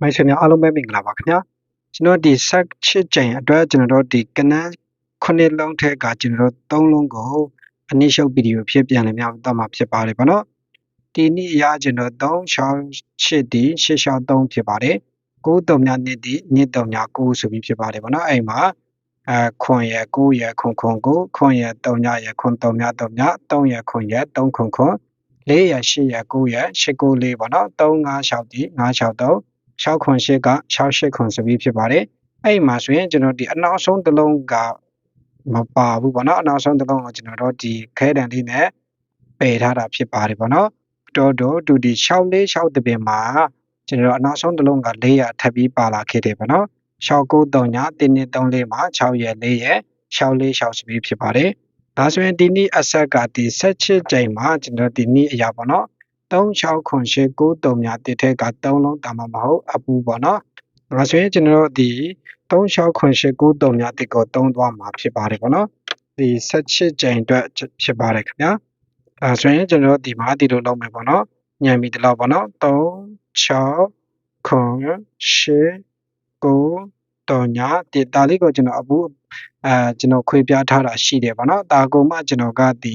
မိုက်ဆွေများအားလုံးပဲမင်္ဂလာပါခင်ဗျာကျွန်တော်ဒီဆက်ချစ်ကြိမ်အတွက်ကျွန်တော်တို့ဒီကနန်းခုနှစ်လုံးထက်ကကျွန်တော်တို့သုံးလုံးကိုအနည်းရှုပ်ဗီဒီယိုဖြစ်ပြန်လည်မြောက်တော့မှာဖြစ်ပါတယ်ဗောနော်ဒီနေ့အရာကျွန်တော်3ရှောင်းချစ်ဒီရှစ်ရှောင်း3ဖြစ်ပါတယ်9တုံများနှစ်ဒီနှစ်တုံများ9ဆိုပြီးဖြစ်ပါတယ်ဗောနော်အဲ့မှာအဲခွန်ရ9ရခွန်ခွန်9ခွန်ရ3ညရခွန်3ည3ည3ရခွန်ရ3ခွန်ခွန်4ရ8ရ9ရ8 9 4ဗောနော်3 5 6ဒီ5 6 3 6ခွန်8က6 8ခွန်ဆိုပြီးဖြစ်ပါတယ်အဲ့မှာဆိုရင်ကျွန်တော်ဒီအနောက်ဆုံးတစ်လုံးကမပါဘူးပေါ့နော်အနောက်ဆုံးတစ်လုံးကိုကျွန်တော်တို့ဒီခဲတံလေးနဲ့ပယ်ထားတာဖြစ်ပါတယ်ပေါ့နော်တော်တော်တူဒီ6 4 6တပင်မှာကျွန်တော်အနောက်ဆုံးတစ်လုံးက400ထပ်ပြီးပါလာခဲ့တယ်ပေါ့နော်6 9 3ညတင်းနေ3လေးမှာ6ရက်4ရက်6 4 6ဆိုပြီးဖြစ်ပါတယ်ဒါဆိုရင်ဒီနေ့အဆက်ကဒီဆက်ချစ်ကြိမ်မှာကျွန်တော်ဒီနေ့အရာပေါ့နော် 36ခွန်8 9 3များတစ်ထက်က3လုံးတာမှမဟုတ်အပူပေါ့နော်ဒါဆိုရင်ကျွန်တော်တို့ဒီ36ခွန်8 9 3များတစ်ကို3သွားမှာဖြစ်ပါတယ်ပေါ့နော်ဒီ18ကြိမ်အတွက်ဖြစ်ပါတယ်ခင်ဗျာဒါဆိုရင်ကျွန်တော်တို့ဒီမှာဒီလိုလုပ်မယ်ပေါ့နော်ညံပြီးဒီလောက်ပေါ့နော်3 6ခွန်8 9 3ညာဒီဒါလေးကိုကျွန်တော်အပူအဲကျွန်တော်ခွေပြထားတာရှိတယ်ပေါ့နော်ဒါကုမှကျွန်တော်ကဒီ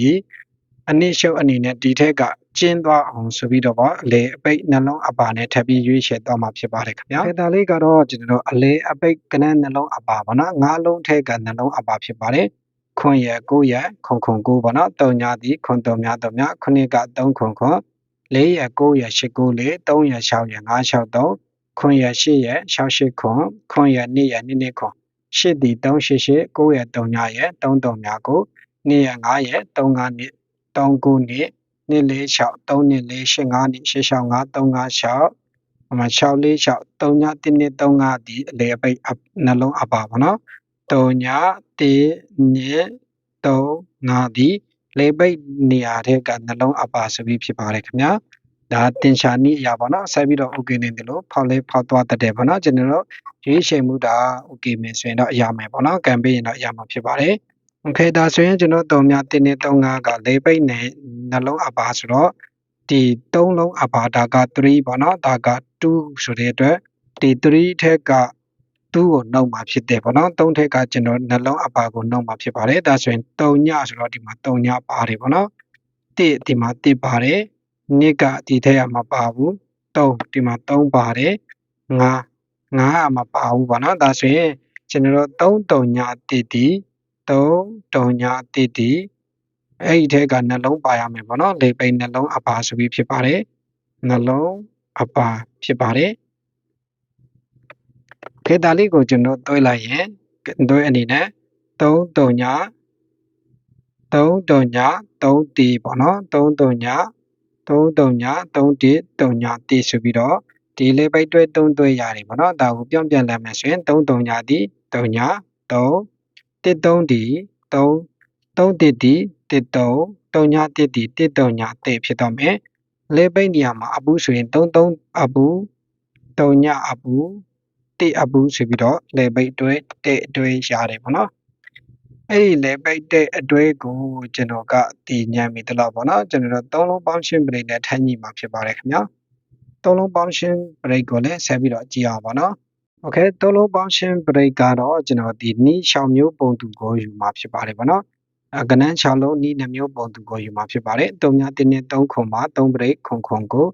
အနည်းရှုပ်အနေနဲ့ဒီထက်က ကျင်းသွားအောင်ဆိုပြီးတော့ပေါ့အလေအပိတ်နှလုံးအပါနဲ့ထပ်ပြီးရွေးချယ်သွားမှာဖြစ်ပါတယ်ခင်ဗျာ။ဒါလေးကတော့ကျွန်တော်အလေအပိတ်ကနန်းနှလုံးအပါပေါ့နော်။ငါးလုံးထက်ကနှလုံးအပါဖြစ်ပါတယ်။ခွန်ရ9ရခွန်ခွန်9ပေါ့နော်။တုံညာသည်ခွန်တုံညာတုံညာခုနှစ်က3ခွန်ခွန်4ရ9ရ8 9 4 3ရ6ရ5 6 3ခွန်ရ8ရ6 8ခွန်ခွန်ရ2ရ2 2ခွန်8ဒီ3 8 8 9ရ3ညရ3 3ညကို2ရ5ရ3 5နှစ်3 9 နှစ်နှစ်လေး6 3နှစ်လေး8 5နှစ်8 6 5 3 5 6အမှ6လေး6 3ည1နှစ်3 5ဒီအလေအပိတ်နှလုံးအပါပါနော်3ည1နှစ်3 5ဒီလေပိတ်နေရာတဲ့ကနှလုံးအပါဆိုပြီးဖြစ်ပါတယ်ခင်ဗျာဒါတင်ရှာနည်းအရာပေါ့နော်ဆက်ပြီးတော့ okay နေတယ်လို့ဖောက်လေးဖောက်သွားတတ်တယ်ပေါ့နော်ကျွန်တော်တို့ရွေးချယ်မှုဒါ okay မယ်ဆိုရင်တော့အရာမယ်ပေါ့နော်ကံပေးရင်တော့အရာမှာဖြစ်ပါတယ် โอเคဒါဆိုရင်ကျွန်တော်တုံများတင်းနေ35ကလေပိတ်နဲ့နှလုံးအပါဆိုတော့ဒီ3လုံးအပါဒါက3ပေါ့နော်ဒါက2ဆိုတဲ့အတွက်ဒီ3ထက်က2ကိုနှုတ်မှာဖြစ်တယ်ပေါ့နော်3ထက်ကကျွန်တော်နှလုံးအပါကိုနှုတ်မှာဖြစ်ပါတယ်ဒါဆိုရင်3ညဆိုတော့ဒီမှာ3ညပါတယ်ပေါ့နော်1ဒီမှာ1ပါတယ်2ကဒီထက်ကမပါဘူး3ဒီမှာ3ပါတယ်5 5ကမပါဘူးပေါ့နော်ဒါဆိုရင်ကျွန်တော်တို့3တုံည1ဒီ 3တုံည1ဒီအဲ့ဒီထဲကနှလုံးပါရမယ်ပေါ့နော်လေပိန်နှလုံးအပါဆိုပြီးဖြစ်ပါတယ်နှလုံးအပါဖြစ်ပါတယ်ခေတ္တလေးကိုကျွန်တော်တွဲလိုက်ရင်တွဲအနေနဲ့3တုံည3တုံည3တီပေါ့နော်3တုံည3တုံည3တီတုံညတီဆိုပြီးတော့ဒီလေပိတ်တွဲ3တွဲရတယ်ပေါ့နော်ဒါကိုပြောင်းပြန်လာမယ်ဆိုရင်3တုံညတီတုံည3 တစ်3တီ3 3တစ်တီတစ်3တုံညတစ်တီတစ်တုံညတစ်ဖြစ်တော့မယ်လေပိတ်နေရာမှာအပူဆိုရင်3 3အပူတုံညအပူတစ်အပူဆိုပြီးတော့လေပိတ်တွဲတဲ့အတွဲရတယ်ပေါ့နော်အဲ့ဒီလေပိတ်တဲ့အတွဲကိုကျွန်တော်ကဒီညံမိတလောက်ပေါ့နော်ကျွန်တော်တို့သုံးလုံးပေါင်းရှင်းပရိတ်နဲ့ထပ်ညှိမှာဖြစ်ပါတယ်ခင်ဗျာသုံးလုံးပေါင်းရှင်းပရိတ်ကိုလည်းဆက်ပြီးတော့ကြည့်အောင်ပါနော် โอเคသုံးလုံးပေါင်းရှင်းပရိတ်ကတော့ကျွန်တော်ဒီနီးရှောင်မျိုးပုံတူကိုယူမှာဖြစ်ပါတယ်ပေါ့နော်အကနန်း6လုံးနီးနှမျိုးပုံတူကိုယူမှာဖြစ်ပါတယ်3ညတင်းနဲ့3ခွန်မှာ3ပရိတ်ခွန်ခွန်ကို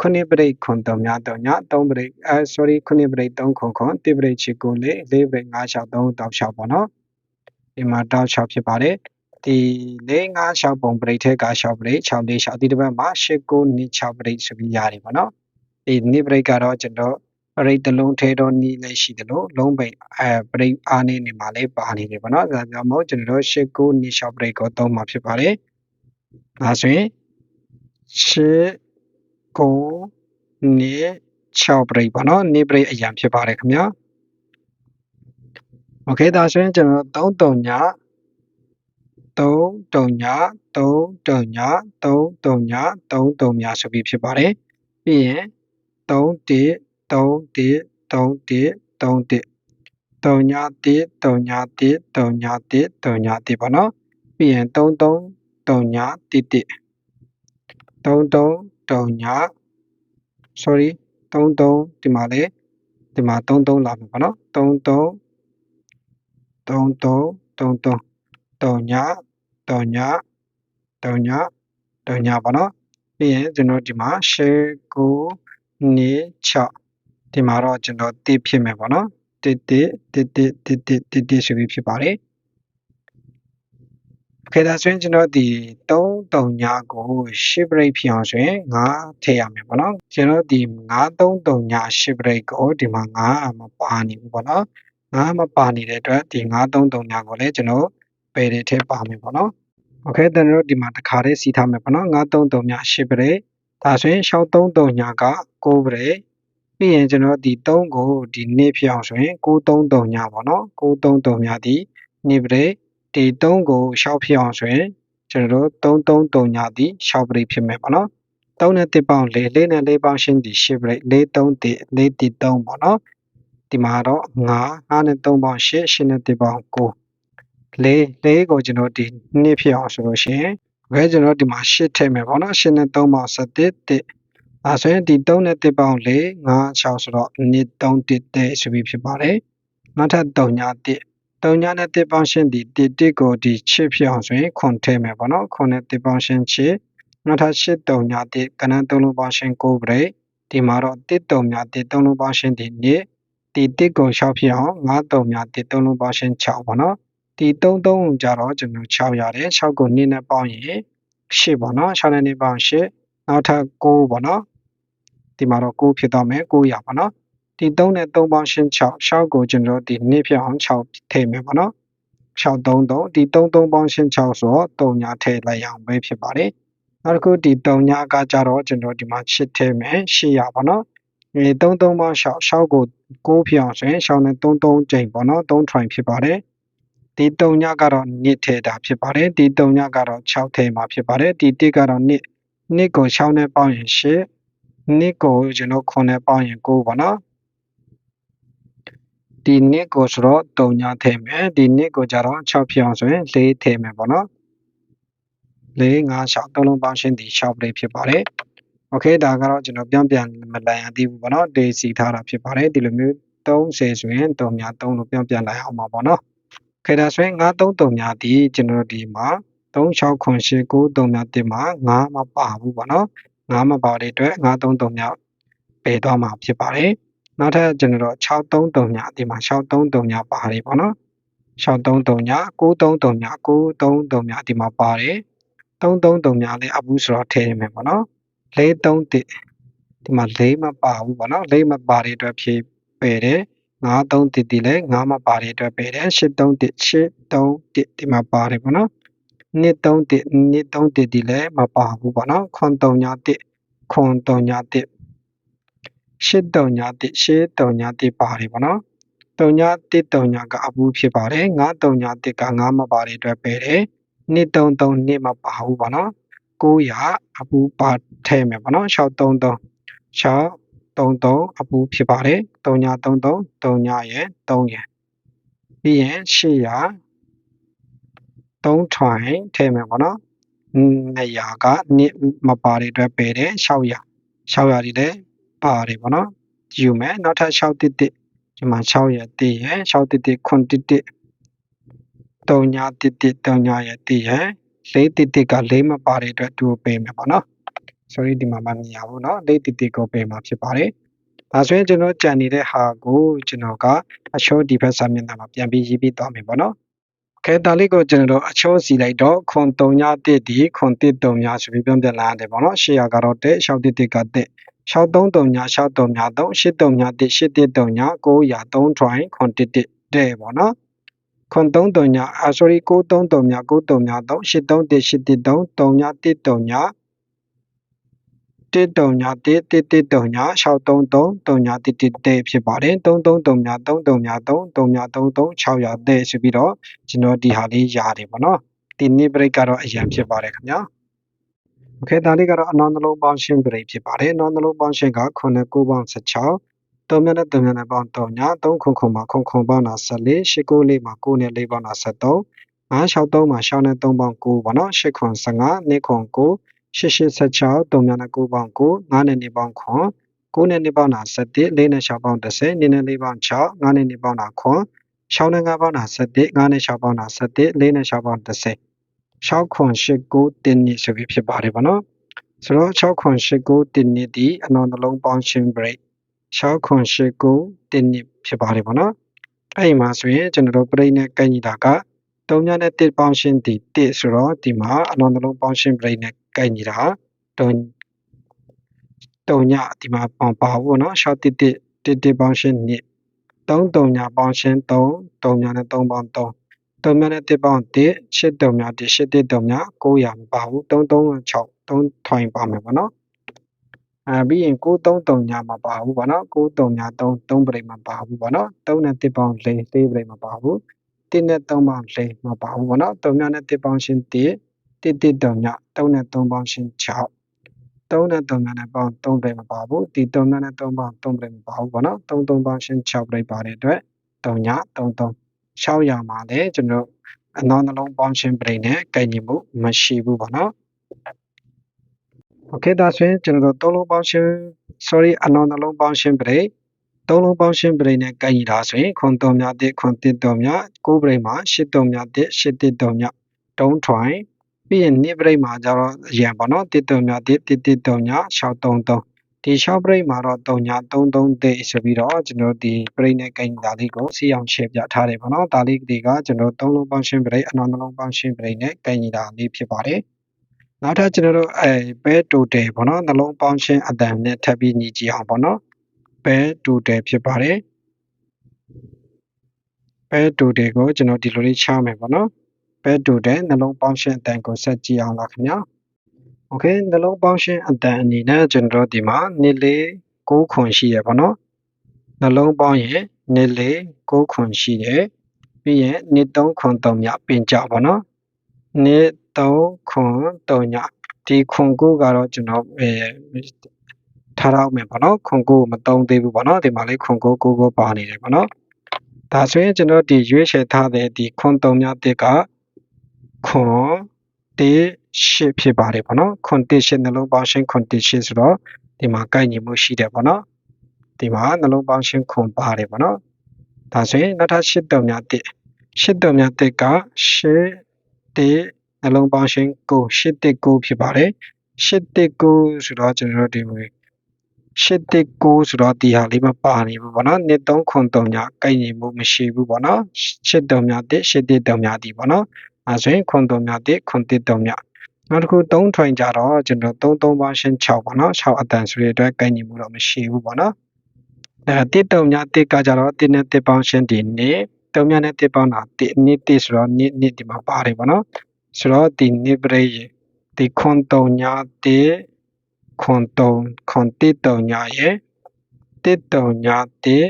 ခုနှစ်ပရိတ်ခွန်3ည3ည3ပရိတ်အဲ sorry ခုနှစ်ပရိတ်3ခွန်ခွန်1ပရိတ်ချီကိုလေ4ပရိတ်5 6 3တောက်6ပေါ့နော်ဒီမှာတောက်6ဖြစ်ပါတယ်ဒီ4 5 6ပုံပရိတ်ထက်က6ပရိတ်6 4 6ဒီတစ်ပတ်မှာ8 9 2 6ပရိတ်ဆိုပြီးရတယ်ပေါ့နော်ဒီနေ့ပရိတ်ကတော့ကျွန်တော် ပရိတ်တစ်လုံးထဲတော့နီးလည်းရှိတယ်လို့လုံးပိတ်အဲပရိတ်အားနေနေမှာလည်းပါနေတယ်ပေါ့နော်ဒါကြောင့်မို့ကျွန်တော်8 9 2 6ပရိတ်ကိုသုံးမှာဖြစ်ပါတယ်ဒါဆိုရင်8 9နှစ်6ပရိတ်ပေါ့နော်နေပရိတ်အရန်ဖြစ်ပါတယ်ခင်ဗျာโอเคဒါဆိုရင်ကျွန်တော်3တုံည3တုံည3တုံည3တုံည3တုံညဆိုပြီးဖြစ်ပါတယ်ပြီးရင်3 1 3131 3131 3131ပေါ့နော်ပြီးရင်3339 3339 sorry 33ဒီမှာလေဒီမှာ33လာမယ်ပေါ့နော်33 33 33 3ည3ည3ည3ညပေါ့နော်ပြီးရင်ကျွန်တော်ဒီမှာ6 9 2 6 ဒီမှာတော့ကျွန်တော်တိဖြစ်မယ်ပေါ့နော်တိတိတိတိတိတိတိတိဆိုပြီးဖြစ်ပါတယ်ခေဒါဆိုရင်ကျွန်တော်ဒီ33ညကို10 break ဖြစ်အောင်ဆိုရင်9ထည့်ရမယ်ပေါ့နော်ကျွန်တော်ဒီ933ည10 break ကိုဒီမှာ9မပါနေဘူးပေါ့နော်9မပါနေတဲ့အတွက်ဒီ933ညကိုလည်းကျွန်တော်ပယ်တွေထည့်ပါမယ်ပေါ့နော်โอเคကျွန်တော်ဒီမှာတစ်ခါလေးစီးထားမယ်ပေါ့နော်933ည10 break ဒါဆိုရင်633ညက9 break ပြီးရင်ကျွန်တော်ဒီ3ကိုဒီနေ့ဖြစ်အောင်ဆိုရင်933ညပေါ့နော်933ညဒီနေ့ break ဒီ3ကိုရှောက်ဖြစ်အောင်ဆိုရင်ကျွန်တော်တို့333ညဒီရှောက်ပရိဖြစ်မယ်ပေါ့နော်3နဲ့1ပေါင်း4 4နဲ့4ပေါင်းရှင်းဒီ10ပရိ4 3 1 4 1 3ပေါ့နော်ဒီမှာတော့9 9နဲ့3ပေါင်း8 8နဲ့1ပေါင်း9 4 4ကိုကျွန်တော်ဒီနှစ်ဖြစ်အောင်ဆိုလို့ရှိရင်ဘယ်ကျွန်တော်ဒီမှာ8ထည့်မယ်ပေါ့နော်8နဲ့3ပေါင်း7 1 အဲဆိုရင်ဒီ3နဲ့1ပေါင်း4 5 6ဆိုတော့2 3 1တဲ့ဆိုပြီးဖြစ်ပါတယ်နောက်ထပ်3ည1တုံညာနဲ့တစ်ပေါင်းရှင်းဒီတစ်တစ်ကိုဒီချစ်ဖြစ်အောင်ဆိုရင်ခွန်ထည့်မယ်ပေါ့နော်ခွန်နဲ့တစ်ပေါင်းရှင်းချစ်နောက်ထပ်ရှစ်တုံညာတစ်ကနန်းသုံးလုံးပေါင်းရှင်းကိုဘရိတ်ဒီမှာတော့တစ်တုံညာတစ်သုံးလုံးပေါင်းရှင်းဒီနေ့ဒီတစ်ကို6ဖြစ်အောင်ငါးတုံညာတစ်သုံးလုံးပေါင်းရှင်း6ပေါ့နော်ဒီ3 3ကြတော့ကျွန်တော်6ရတယ်6ကို2နဲ့ပေါင်းရင်8ပေါ့နော်6နဲ့2ပေါင်း8နောက်ထပ်9ပေါ့နော် ဒီမှာတော့9ဖြစ်သွားမယ်9ရပါနော်ဒီ3နဲ့3ပေါင်းရှင်း6 6ကိုကျွန်တော်ဒီနေ့ဖြစ်အောင်6ထည့်မယ်ပေါ့နော်633ဒီ33ပေါင်းရှင်း6ဆိုတော့3ညာထည့်လိုက်အောင်ပဲဖြစ်ပါတယ်နောက်တစ်ခုဒီ3ညာကကြတော့ကျွန်တော်ဒီမှာ8ထည့်မယ်800ပေါ့နော်အဲ33ပေါင်း6 6ကို6ဖြစ်အောင်ဆိုရင်6နဲ့33ကျိန်ပေါ့နော်3 try ဖြစ်ပါတယ်ဒီ3ညကတော့2ထည့်တာဖြစ်ပါတယ်ဒီ3ညကတော့6ထည့်မှာဖြစ်ပါတယ်ဒီ1ကတော့2 2ကို6နဲ့ပေါင်းရင်8 2ကိုကျွန်တော်9နဲ့ပေါင်းရင်9ပေါ့နော်ဒီနှစ်ကိုဆိုတော့3ညထည့်မယ်ဒီနှစ်ကိုကြတော့6ဖြစ်အောင်ဆိုရင်4ထည့်မယ်ပေါ့နော်4 5 6သုံးလုံးပေါင်းရှင်းဒီ6 play ဖြစ်ပါတယ်โอเคဒါကတော့ကျွန်တော်ပြန်ပြန်မလန်ရသေးဘူးပေါ့နော်ဒေးစီထားတာဖြစ်ပါတယ်ဒီလိုမျိုး30ဆိုရင်3ည3လို့ပြန်ပြန်လိုက်အောင်ပါပေါ့နော်ခေဒါဆိုရင်933ညဒီကျွန်တော်ဒီမှာ36ခွန်8 9 3ညတင်မှာ9မပါဘူးပေါ့နော် 9မပါတဲ့အတွက်933ညပယ်သွားမှာဖြစ်ပါတယ်နောက်ထပ်ကျွန်တော်633ညဒီမှာ633ညပါတယ်ပေါ့နော်633ည933ည933ညဒီမှာပါတယ်333ညလည်းအဘူးဆိုတော့ထည့်ရမယ်ပေါ့နော်431ဒီမှာ4မပါဘူးပေါ့နော်4မပါတဲ့အတွက်ဖြည့်ပယ်တယ်931ဒီလည်း9မပါတဲ့အတွက်ပယ်တယ်831 831ဒီမှာပါတယ်ပေါ့ နော်231 231ဒီလည်းမပါဘူးပေါ့နော်ခွန်3ည1ခွန်3ည1ရှစ်တုံညာတိရှစ်တုံညာတိပါတယ်ပေါ့နော်တုံညာတိတုံညာကအပူဖြစ်ပါတယ်ငါတုံညာတိကငါမပါတဲ့အတွက်ပဲတယ်နှစ်တုံတုံနှစ်မပါဘူးပေါ့နော်900အပူပါထဲမယ်ပေါ့နော်633 633အပူဖြစ်ပါတယ်333 3ရဲ့3ရဲ့ပြီးရင်800 3ထွိုင်ထဲမယ်ပေါ့နော်200ကနှစ်မပါတဲ့အတွက်ပဲတယ်600 600ဒီလည်းပါတယ်ပေါ့နော်ယူမယ်နောက်ထပ်6တစ်တစ်ဒီမှာ6ရဲ့တစ်ရဲ့6တစ်တစ်9တစ်တစ်3ညာတစ်တစ်3ညာရဲ့တစ်ရဲ့4တစ်တစ်က4မပါတဲ့အတွက်တူပေးမယ်ပေါ့နော် sorry ဒီမှာမမြင်ရဘူးเนาะ4တစ်တစ်ကိုပေးမှာဖြစ်ပါတယ်ဒါဆိုရင်ကျွန်တော်ကြံနေတဲ့ဟာကိုကျွန်တော်ကအချိုးဒီဘက်စာမျက်နှာမှာပြန်ပြီးရေးပြီးသွားမယ်ပေါ့နော် ခဲဒါလေးကိုကျွန်တော်တို့အချိုးစီလိုက်တော့ခွန်3ညတစ်ဒီခွန်တစ်3ညဆိုပြီးပြန်ပြန်လာရတယ်ပေါ့နော်ရှေ့ရကတော့တဲ့6တစ်တစ်ကတဲ့633ည63ည3 83ည1 813ည900 3 try ခွန်တစ်တစ်တဲ့ပေါ့နော်ခွန်33ညအာ sorry 933ည93ည3 831 813 3ည13ညတစ်တုံညာတစ်တစ်တစ်တုံညာ633တုံညာ တစ်တစ်တဲ့ဖြစ်ပါတယ်33တုံညာ3တုံညာ3တုံညာ33 600တဲ့ဆိုပြီးတော့ကျွန်တော်ဒီဟာလေးရတယ်ပေါ့နော်ဒီနေ့ break ကတော့အရင်ဖြစ်ပါတယ်ခင်ဗျာโอเคဒါလေးကတော့အနောက်နှလုံးပေါင်းရှင်း break ဖြစ်ပါတယ်နောက်နှလုံးပေါင်းရှင်းက9 9ပေါင်း16တုံမြနဲ့တုံမြနဲ့ပေါင်း3ညာ3ခုခုမှာခုခုပေါင်းတာ14 8 9လေးမှာ9နဲ့4ပေါင်းတာ73 5 63မှာ6နဲ့3ပေါင်း9ပေါ့နော်8ခွန်15 2ခွန်9 8816 3နဲ့9ပေါင်း9 9နဲ့2ပေါင်းခွန်9နဲ့2ပေါင်းတာ17 4နဲ့6ပေါင်း30 2နဲ့4ပေါင်း6 5နဲ့2ပေါင်းတာခွန်6နဲ့5ပေါင်းတာ17 5နဲ့6ပေါင်းတာ17 4နဲ့6ပေါင်း30 6ခွန်8 9တင်းနှစ်ဆိုပြီးဖြစ်ပါတယ်ဗောနော်ဆိုတော့6ခွန်8 9တင်းနှစ်ဒီအနော်နှလုံးပေါင်းခြင်း break 6ခွန်8 9တင်းနှစ်ဖြစ်ပါတယ်ဗောနော်အဲ့ဒီမှာဆိုရင်ကျွန်တော်တို့ပြိနဲ့ကန့်ညီတာက 3ညနဲ့1ပေါင်းခြင်းဒီ1ဆိုတော့ဒီမှာအနော်နှလုံးပေါင်းခြင်း break နဲ့ကန့်ညီတာ3 3ညဒီမှာပေါင်းပါဘူးဗောနော်6 1 1 1 1ပေါင်းခြင်း2 3 3ညပေါင်းခြင်း3 3ညနဲ့3ပေါင်း3 3မြနဲ့1ပေါင်း1 8 3မြ1 8 1 3မြ900မပါဘူး3 3 6 3ထွင်ပါမယ်ဗောနော်အဲပြီးရင်9 3 3ညမပါဘူးဗောနော်9 3ည3 3ပရိမပါဘူးဗောနော်3နဲ့1ပေါင်း4 4ပရိမပါဘူး 1နဲ့3ပေါင်း4မပါဘူးဗောနော်3မြနဲ့1ပေါင်းရှင်1 1 1 3ည3နဲ့3ပေါင်းရှင်6 3နဲ့3မြနဲ့ပေါင်း3ပရိမပါဘူးဒီ3မြနဲ့3ပေါင်း3ပရိမပါဘူးဗောနော်3 3ပေါင်းရှင်6ပရိပါတဲ့အတွက်3ည3 3 600မှာလည်းကျွန်တော်အနောနှလုံးပေါင်းခြင်းပရိနဲ့ကန့်ညီမှုမရှိဘူးပေါ့နော်။ Okay ဒါဆိုရင်ကျွန်တော်တို့သုံးလုံးပေါင်းခြင်း sorry အနောနှလုံးပေါင်းခြင်းပရိ သုံးလုံးပေါင်းခြင်းပရိနဲ့ကန့်ညီတာဆိုရင်ခွန်3မြ1ခွန်1 3မြ9ပရိမှာ8 3မြ1 8 1 3မြတုံးထွိုင်ပြီးရင်2ပရိမှာကျတော့အရင်ပေါ့နော်1 3မြ1 1 1 3မြ6 3 3ဒီ6ပရိမှာတော့3ည33သိဆိုပြီးတော့ကျွန်တော်ဒီပရိနဲ့ကိန်းဒါလေးကိုစီအောင်ရှင်းပြထားတယ်ပေါ့နော်ဒါလေးတွေကကျွန်တော်သုံးလုံးပေါင်းရှင်းပရိအနောက်နှလုံးပေါင်းရှင်းပရိနဲ့ကိန်းဒါလေးဖြစ်ပါတယ်နောက်ထပ်ကျွန်တော်တို့အဲပဲတိုတယ်ပေါ့နော်နှလုံးပေါင်းရှင်းအတန်နဲ့ထပ်ပြီးညီကြည့်အောင်ပေါ့နော် ပဲတိုတယ်ဖြစ်ပါတယ်ပဲတိုတယ်ကိုကျွန်တော်ဒီလိုလေးချမယ်ပေါ့နော်ပဲတိုတယ်နှလုံးပေါင်းရှင်းအတန်ကိုဆက်ကြည့်အောင်လားခင်ဗျာโอเคနှလုံးပေါင်းရှင်းအတန်အနေနဲ့ကျွန်တော်တို့ဒီမှာနှစ်လေး6ခွန်ရှိရပေါ့နော်နှလုံးပေါင်းရင်နှစ်လေး6ခွန်ရှိတယ်ပြီးရင်နှစ်3ခွန်3ညပင်ကြပေါ့နော်နှစ်3ခွန်3ညဒီခွန်ကိုကတော့ကျွန်တော်အဲ ထားတော့မယ်ပေါ့နော်ခွန်ကိုမတုံးသေးဘူးပေါ့နော်ဒီမှာလေးခွန်ကိုကိုကိုပါနေတယ်ပေါ့နော်ဒါဆိုရင်ကျွန်တော်ဒီရွေးချယ်ထားတဲ့ဒီခွန်3ညတစ်ကခွန်တေးရှစ်ဖြစ်ပါတယ်ပေါ့နော်ခွန်တေးရှစ်နှလုံးပေါင်းရှင်းခွန်တေးရှစ်ဆိုတော့ဒီမှာကိုက်ညီမှုရှိတယ်ပေါ့နော်ဒီမှာနှလုံးပေါင်းရှင်းခွန်ပါတယ်ပေါ့နော်ဒါဆိုရင်နောက်ထပ်ရှစ်တုံများတစ်ရှစ်တုံများတစ်ကရှစ်တေးနှလုံးပေါင်းရှင်းကိုရှစ်တစ်ကိုဖြစ်ပါတယ်ရှစ်တစ်ကိုဆိုတော့ကျွန်တော်တို့ဒီ မှာရှစ်တစ်ကိုဆိုတော့ဒီဟာလေးမပါနေဘူးပေါ့နော်နှစ်3ခွန်3ညကိုက်ညီမှုမရှိဘူးပေါ့နော်ရှစ်တုံများတစ်ရှစ်တစ်တုံများဒီပေါ့နော်အဲဆိုရင်ခွန်3ညတစ်ခွန်1တုံညနောက်တစ်ခု3ထွင်ကြတော့ကျွန်တော်3 3ပေါင်းရှင်း6ပေါ့နော်6အတန်ဆိုတဲ့အတွက်ကိုက်ညီမှုတော့မရှိဘူးပေါ့နော်အဲတစ်တုံညတစ်ကကြတော့1နဲ့1ပေါင်းရှင်းဒီနေ့တုံညနဲ့1ပေါင်းတာ1နှစ်1ဆိုတော့နှစ်နှစ်ဒီမှာပါတယ်ပေါ့နော်ဆိုတော့ဒီနှစ်ပရိယဒီခွန်တုံညတစ် ခွန်တုံခွန်တစ်တုံညရဲ့တစ်တုံညတစ်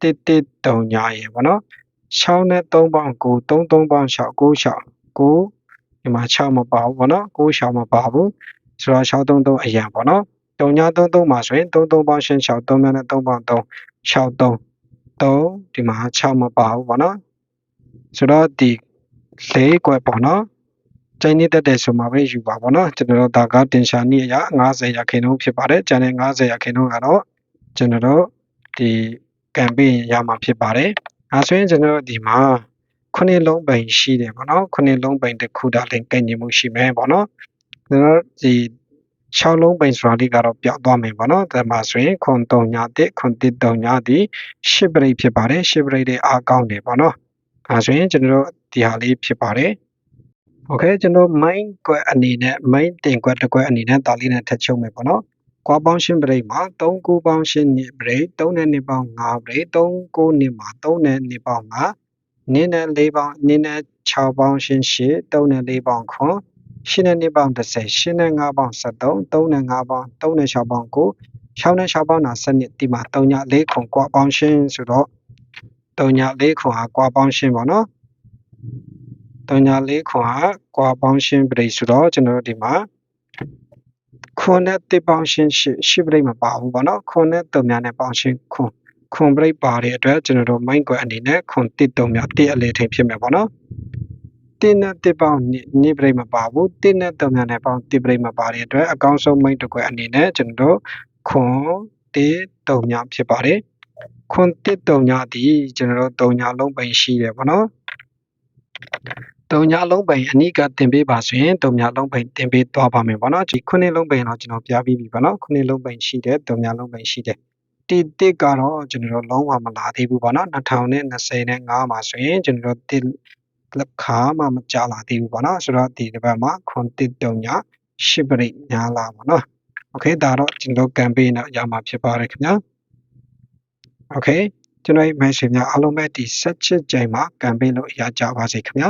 တစ်တစ်တုံညရဲ့ပေါ့နော်6နဲ့3ပေါင်း9 3 3ပေါင်း6 9 6 9ဒီမှာ6မပါဘူးပေါ့နော်6ရှောင်းမပါဘူးဆိုတော့633အရန်ပေါ့နော်3933မှာဆိုရင်33ပေါင်းရှင်း6 3များနဲ့3ပေါင်း3 63 3ဒီမှာ6မပါဘူးပေါ့နော်ဆိုတော့ဒီ၄ကွက်ပေါ့နော် ချိန်နေတတ်တယ်ဆိုမှပဲယူပါပေါ့နော်ကျွန်တော်တို့ဒါကတင်ရှာနည်းအရ90ရာခိုင်နှုန်းဖြစ်ပါတယ်ကျန်တဲ့90ရာခိုင်နှုန်းကတော့ကျွန်တော်တို့ဒီကမ်ပိန်းရမှာဖြစ်ပါတယ်အဲဆိုရင်ကျွန်တော်တို့ဒီမှာခုနှစ်လုံးပိန်ရှိတယ်ပေါ့နော်ခုနှစ်လုံးပိန်တစ်ခုဒါလည်းကန့်ညီမှုရှိမယ်ပေါ့နော်ကျွန်တော်ဒီ6လုံးပိန်ဆိုတာလေးကတော့ပြောက်သွားမယ်ပေါ့နော်ဒါမှဆိုရင်ခွန်3ညတစ်ခွန်1 3ညသည်10ပရိတ်ဖြစ်ပါတယ်10ပရိတ်တွေအားကောင်းတယ်ပေါ့နော်အဲဆိုရင်ကျွန်တော်တို့ဒီဟာလေးဖြစ်ပါတယ် โอเคကျွန်တော် main ကွက်အနေနဲ့ main တင်ကွက်တစ်ကွက်အနေနဲ့ဒါလေးနဲ့ထပ်ချုပ်မယ်ပေါ့နော်ကွာပေါင်းရှင်းပရိတ်မှာ3 9ပေါင်းရှင်းနှစ်ပရိတ်3နဲ့2ပေါင်း5ပရိတ်3 9နှစ်မှာ3နဲ့2ပေါင်း5နင်းနဲ့4ပေါင်းနင်းနဲ့6ပေါင်းရှင်း8 3နဲ့4ပေါင်းခွန်8နဲ့2ပေါင်း30 8နဲ့5ပေါင်း73 3နဲ့5ပေါင်း3နဲ့6ပေါင်း9 6နဲ့6ပေါင်းတာ7နှစ်ဒီမှာ3ည4ခွန်ကွာပေါင်းရှင်းဆိုတော့3ည4ခွန်ဟာကွာပေါင်းရှင်းပေါ့နော် 3ည4ခွန်ဟာကွာပေါင်းရှင်းပြိဆိုတော့ကျွန်တော်တို့ဒီမှာခွန်နဲ့တစ်ပေါင်းရှင်း8 8ပြိမပါဘူးပေါ့နော်ခွန်နဲ့3များနဲ့ပေါင်းရှင်းခွန်ခွန်ပရိတ်ပါတဲ့အတွက်ကျွန်တော်တို့ main ကွက်အနေနဲ့ခွန်တစ်တုံများတစ်အလေထိန်ဖြစ်မယ်ပေါ့နော်တင်းနဲ့တစ်ပေါင်းနှစ်ပရိတ်မပါဘူးတင်းနဲ့တုံများနဲ့ပေါင်းတစ်ပရိတ်မပါတဲ့အတွက်အကောင်းဆုံး main တစ်ကွက်အနေနဲ့ကျွန်တော်တို့ခွန်တစ်တုံညဖြစ်ပါတယ်ခွန်တစ်တုံညဒီကျွန်တော်တို့တုံညလုံးပိန်ရှိတယ်ပေါ့နော် တုံညလုံးပိန်အနိကတင်ပေးပါဆိုရင်တုံညလုံးပိန်တင်ပေးသွားပါမယ်ပေါ့နော်ဒီခုနှစ်လုံးပိန်တော့ကျွန်တော်ပြပြီးပြီပေါ့နော်ခုနှစ်လုံးပိန်ရှိတယ်တုံညလုံးပိန်ရှိတယ်တီတစ်ကတော့ကျွန်တော်တို့လုံးဝမလာသေးဘူးပေါ့နော်2025မှာဆိုရင်ကျွန်တော်တို့တစ်လက်ခါမှမကြလာသေးဘူးပေါ့နော်ဆိုတော့ဒီတစ်ပတ်မှာခွန်တစ်တုံညရှစ်ပရိညာလာပေါ့နော်โอเคဒါတော့ကျွန်တော် campaign တော့ရမှာဖြစ်ပါတယ်ခင်ဗျာโอเคကျွန်တော်ရဲ့ message များအားလုံးပဲဒီ17ကြိမ်မှာ campaign လို့ရကြပါစေခင်ဗျာ